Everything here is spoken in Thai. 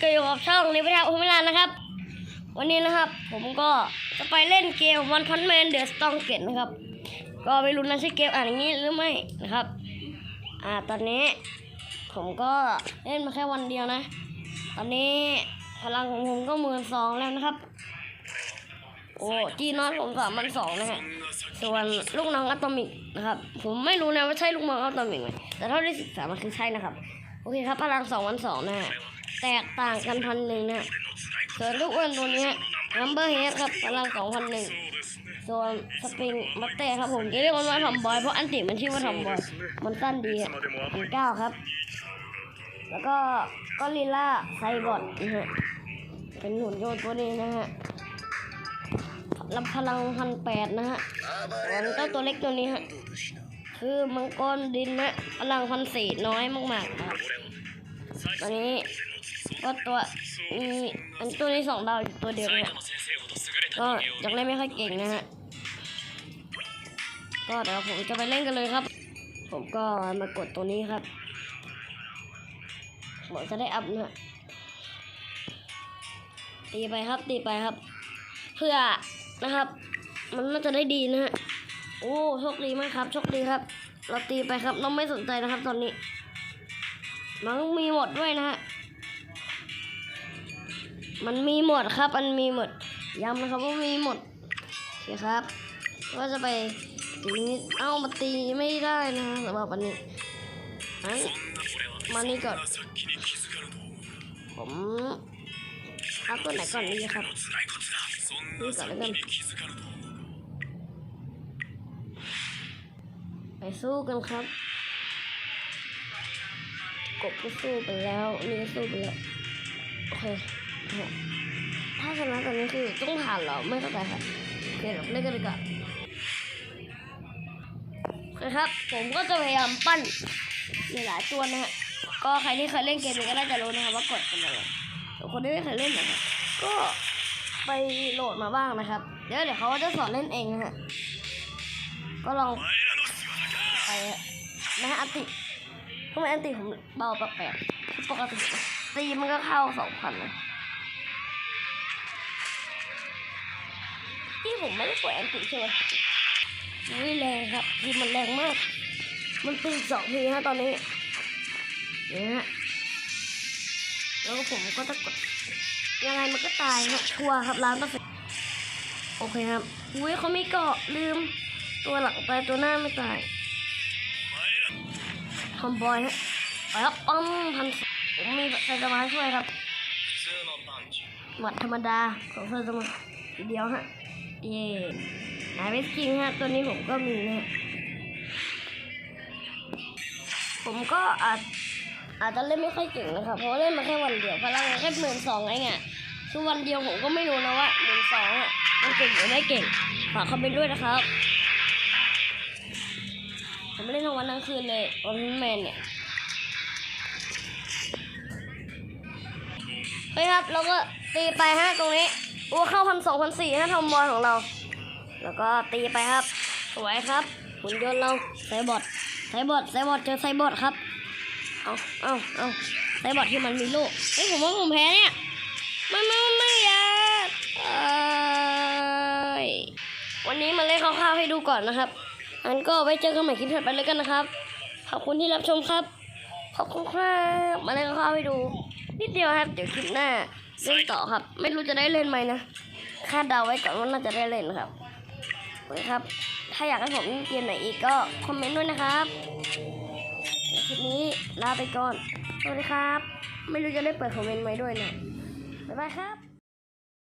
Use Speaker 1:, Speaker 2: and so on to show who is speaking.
Speaker 1: ก็อยู่กับช่องนิพิทาอุทมิลานนะครับ วันนี้นะครับ ผมก็จะไปเล่นเกมวันพันแมนเดอะสตองเกตนะครับ ก็ไม่รู้นะใช่เกมอ่านอย่างนี้หรือไม่นะครับ อ่าตอนนี้ ผมก็เล่นมาแค่วันเดียวนะ ตอนนี้พลังของผมก็หมื่นสองแล้วนะครับ โอ้จีนอนผมสามพันสองนะฮะส่วนลูกน้องอะตอมิกนะครับ ผมไม่รู้นะว่าใช่ลูกน้องอะตอมิกไหมแต่เท่าที่ศึกษามันคือใช่นะครับ โอเคครับพลังสองวันสองนะฮะ แตกต่างกันพันหนึ่งนะฮะส่วนลูกอ้วนตัวนี้นัมเบอร์เฮดครับพลังสองพันหนึ่งส่วนสปริงมัตเต้ครับผมจะเรียกมันว่าทอมบอยเพราะอันติมันชื่อว่าทอมบอยมันสั้นดีอะเป็นเก้าครับ แล้วก็ก็ลิล่าไซบอทนะฮะเป็นหุ่นยนต์ตัวนี้นะฮะลำพลังพันแปดนะฮะส่วนเจ้าตัวเล็กตัวนี้ฮะคือมังกรดินนะพลังพันสี่น้อยมากๆครับตอนนี้ ก็ตัวมีอันตัวนี้สองดาวอยู่ตัวเดียวเนะฮะก็ยังเล่นไม่ค่อยเก่งนะฮะก็เดี๋ยวผมจะไปเล่นกันเลยครับ ผมก็มากดตัวนี้ครับผมจะได้อัพนะฮะตีไปครับตีไปครับ เพื่อนะครับ มันน่าจะได้ดีนะฮะโอ้โชคดีมากครับโชคดีครับ เราตีไปครับเราไม่สนใจนะครับ ตอนนี้มันมีหมดด้วยนะฮะ มันมีหมดครับ มันมีหมดย้ำนะครับว่ามีหมดโอเคครับก็จะไปตีนี้เอ้ามาตีไม่ได้นะสำหรับวันนี้งั้นมานี่ก่อน ผมเอาตัวไหนก่อนดีครับนี่ก่อนแล้วกันไปสู้กันครับ กบก็สู้ไปแล้วนี่ก็สู้ไปแล้ว โอเค ถ้าชนะตอนนี้คือต้องผ่านเหรอไม่เข้าใจครับโอเคเดี๋ยวเล่นกันดีกว่าโอเคครับ ผมก็จะพยายามปั้นหลายตัวนะฮะก็ใครที่เคยเล่นเกมนี้ก็น่าจะรู้นะครับว่ากดเป็นยังไงส่คนที่ไม่เคยเล่นนะครับก็ไปโหลดมาบ้างนะครับ เดี๋ยวเดี๋ยวเขาจะสอนเล่นเองนะฮะก็ลองไปนะฮะอันติทำไมอันติผมเบาแปลกๆปกติตีมันก็เข้าสองพันนะ ที่ผมไม่ได้กดอันติใช่ไหมวิแรงครับทีมันแรงมาก มันตีสองทีฮะตอนนี้เนี่ยฮะแล้วผมก็จะกดยังไงมันก็ตายครับชัวร์ครับล้านเปอร์เซ็นต์โอเคครับอุ้ยเขาไม่เกาะลืม ตัวหลังตายตัวหน้าไม่ตายทอมบอยฮะไปครับป้อมพันผมมีไซตามะช่วยครับหมัดธรรมดาของไซตามะทีเดียวฮะ เย่นายเวสกิงฮะตัวนี้ผมก็มีนะผมก็อาจอาจจะเล่นไม่ค่อยเก่งนะครับ เพราะเล่นมาแค่วันเดียวพลังแค่หมื่นสองเองอะคือวันเดียวผมก็ไม่รู้นะว่าหมื่นสองอะมันเก่งหรือไม่เก่งฝากคอมเมนต์ด้วยนะครับ ผมเล่นทั้งวันทั้งคืนเลยวันแมนเนี่ยเฮ้ยครับเราก็ตีไปฮะตรงนี้ โอ้เข้าพันสองพันสี่ฮะทอมบอลของเรา แล้วก็ตีไปครับ สวยครับหุ่นยนต์เราไซบอทไซบอทไซบอทเจอไซบอทครับ เอาเอาเอาไซบอทที่มันมีลูกเฮ้ยผมว่าผมแพ้เนี่ยไม่ไม่ไม่ไม่ยากเอ้ยวันนี้มาเล่นคร่าวๆให้ดูก่อนนะครับ อันก็ไว้เจอกันใหม่คลิปถัดไปเลยกันนะครับ ขอบคุณที่รับชมครับ ขอบคุณครับ มาเล่นคร่าวๆให้ดู นิดเดียวครับ เดี๋ยวคลิปหน้า เล่นต่อครับ ไม่รู้จะได้เล่นไหมนะคาดเดาไว้ก่อนว่าน่าจะได้เล่นครับโอเคครับ ถ้าอยากให้ผมเล่นเกมไหนอีกก็คอมเมนต์ด้วยนะครับคลิปนี้ลาไปก่อนสวัสดีครับ ไม่รู้จะได้เปิดคอมเมนต์ไหมด้วยนะบ๊ายบายครับ